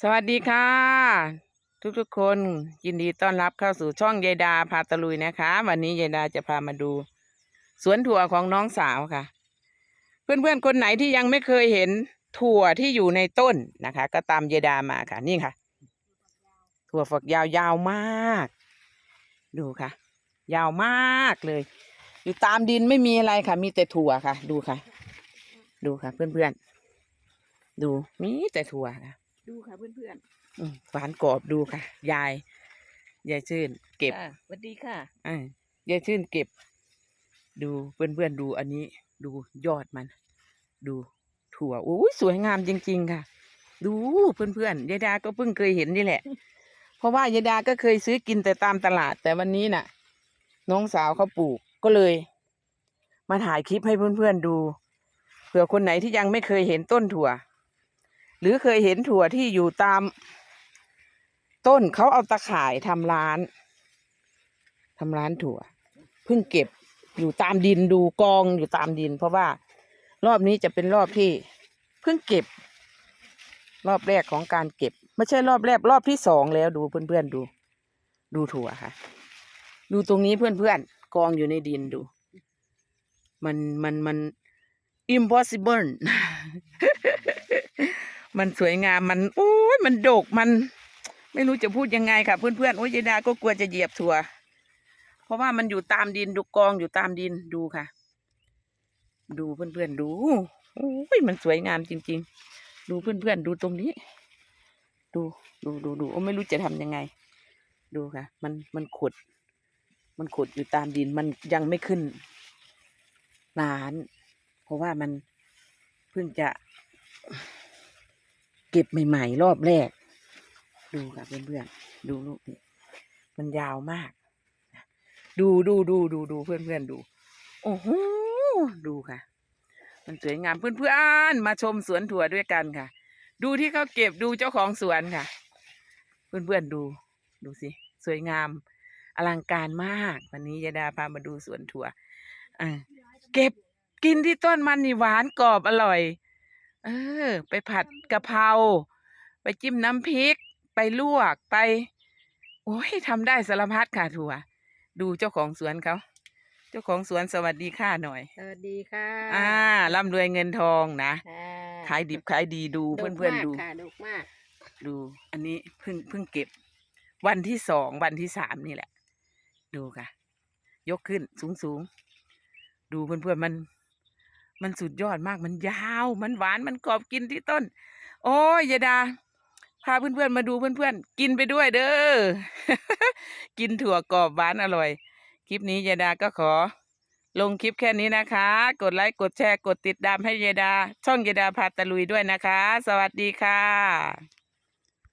สวัสดีค่ะ ทุกๆคนยินดีต้อนรับเข้าสู่ช่องยายดาพาตะลุยนะคะ วันนี้ยายดาจะพามาดู สวนถั่วของน้องสาวค่ะ เพื่อนๆคนไหนที่ยังไม่เคยเห็นถั่วที่อยู่ในต้นนะคะ ก็ตามยายดามาค่ะ นี่ค่ะ ถั่วฝักยาวยาวมาก ดูค่ะ ยาวมากเลย อยู่ตามดินไม่มีอะไรค่ะ มีแต่ถั่วค่ะ ดูค่ะ ดูค่ะ เพื่อนๆ ดูมีแต่ถั่วค่ะดูค่ะเพื่อนๆอืมหวานกรอบดูค่ะ ยาย ยายชื่น เก็บค่ะสวัสดีค่ะอ่ายายชื่นเก็บ ดูเพื่อนๆดูอันนี้ ดูยอดมัน ดูถั่วอุ้ยสวยงามจริง ๆ ค่ะ ดูเพื่อนๆยายดาก็เพิ่งเคยเห็นนี่แหละ เพราะว่ายายดาก็เคยซื้อกินแต่ตามตลาด แต่วันนี้น่ะ น้องสาวเขาปลูกก็เลย มาถ่ายคลิปให้เพื่อนๆดูเผื่อคนไหนที่ยังไม่เคยเห็นต้นถั่ว หรือเคยเห็นถั่วที่อยู่ตาม ต้นเขาเอาตะข่ายทำร้านทำร้านถั่วเพิ่งเก็บอยู่ตามดินดูกองอยู่ตามดิน เพราะว่ารอบนี้จะเป็นรอบที่เพิ่งเก็บ รอบแรกของการเก็บ ไม่ใช่รอบแรกรอบที่สองแล้วดูเพื่อนๆดู ดูถั่วค่ะ ดูตรงนี้เพื่อนๆกองอยู่ในดินดู มันมันมัน impossible มันสวยงามมันโอ้ยมันโดกมัน ไม่รู้จะพูดยังไงค่ะ เพื่อนๆโอ้ยยายดาก็กลัวจะเหยียบถั่ว เพราะว่ามันอยู่ตามดินดูกองอยู่ตามดินดูค่ะ ดูเพื่อนๆดูโอ้ยมันสวยงามจริง ๆ ดูเพื่อนๆดูตรงนี้ ดูดูดูดูโอ้ไม่รู้จะทำยังไง ดูค่ะ มันมันขุด มันขุดอยู่ตามดินมันยังไม่ขึ้นนาน เพราะว่ามันเพิ่งจะ เก็บใหม่ๆ รอบแรก ดูค่ะเพื่อนๆดูลูกนี่มันยาวมาก ดูดูดูดูดูเพื่อนๆดู โอ้โหดูค่ะ มันสวยงามเพื่อนๆมาชมสวนถั่วด้วยกันค่ะ ดูที่เขาเก็บดูเจ้าของสวนค่ะ เพื่อนๆดู ดูสิสวยงาม อลังการมาก วันนี้ยาดาพามาดูสวนถั่วเก็บกินที่ต้นมันนี่หวานกรอบอร่อย เออ ไปผัดกะเพราไปจิ้มน้ำพริก ไปลวกไป โอ้ยทำได้สารพัดค่ะถั่ว ดูเจ้าของสวนเขาเจ้าของสวนสวัสดีค่ะหน่อย สวัสดีค่ะอ่าร่ำรวยเงินทองนะค่ะขายดิบขายดีดูเพื่อนๆดูกมากค่ะดกมาก ดู อันนี้เพิ่งเพิ่งเก็บ วันที่สองวันที่สามนี่แหละ ดูค่ะ ยกขึ้นสูงสูงๆดูเพื่อนๆมัน มันสุดยอดมากมันยาว มันหวานมันกรอบกินที่ต้น โอ้ยยายดา พาเพื่อนๆมาดูเพื่อนๆ กินไปด้วยเด้อ กินถั่วกรอบหวานอร่อย คลิปนี้ยายดาก็ขอ ลงคลิปแค่นี้นะคะ กดไลค์กดแชร์กดติดตามให้ยายดา ช่องยดาพาตะลุยด้วยนะคะ สวัสดีค่ะ